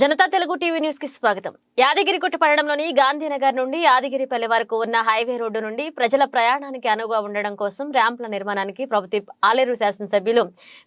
Janata Telugu TV న్యూస్కి స్వాగతం. యాదగిరిగుట్ట పట్టణంలోని గాంధీనగర్ నుండి యాదగిరిపల్లి వరకు ఉన్న హైవే రోడ్డు నుండి ప్రజల ప్రయాణానికి అనువుగా ఉండడం కోసం ర్యాంప్ల నిర్మాణానికి ప్రభుత్వ ఆలేరు శాసనసభ్యులు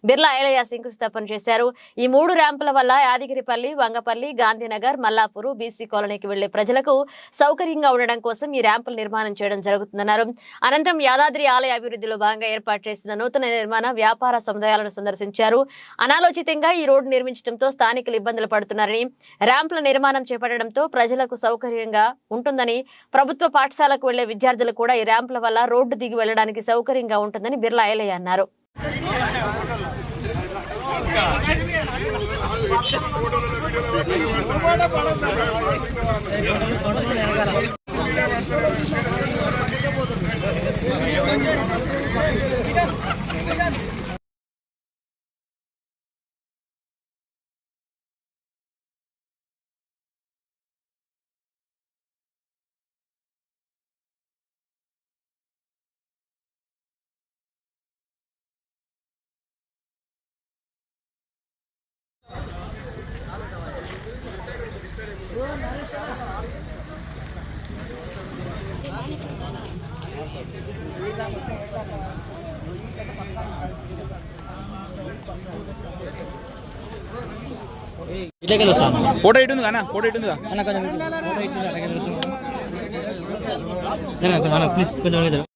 బిర్లా ఏలయ్య శంకుస్థాపన చేశారు. ఈ మూడు ర్యాంపుల వల్ల యాదగిరిపల్లి వంగపల్లి గాంధీనగర్ మల్లాపూరు బీసీ కాలనీకి వెళ్ళే ప్రజలకు సౌకర్యంగా ఉండడం కోసం ఈ ర్యాంపుల నిర్మాణం చేయడం జరుగుతుందన్నారు. అనంతరం యాదాద్రి ఆలయ అభివృద్ధిలో భాగంగా ఏర్పాటు చేసిన నూతన నిర్మాణ వ్యాపార సముదాయాలను సందర్శించారు. అనాలోచితంగా ఈ రోడ్డు నిర్మించడంతో స్థానికులు ఇబ్బందులు పడుతున్నారని ర్యాంప్ల నిర్మాణం చేపట్టడంతో ప్రజలకు సౌకర్యంగా ఉంటుందని ప్రభుత్వ పాఠశాలకు వెళ్ళే విద్యార్థులు కూడా ఈ ర్యాంపుల వల్ల రోడ్డు దిగి వెళ్ళడానికి సౌకర్యంగా ఉంటుందని బిర్లా ఐలయ్య అన్నారు. ఫోటో ఇటు ఉంది ఫోటో ఇటు. ఉందిగా ప్లీజ్ కొంచెం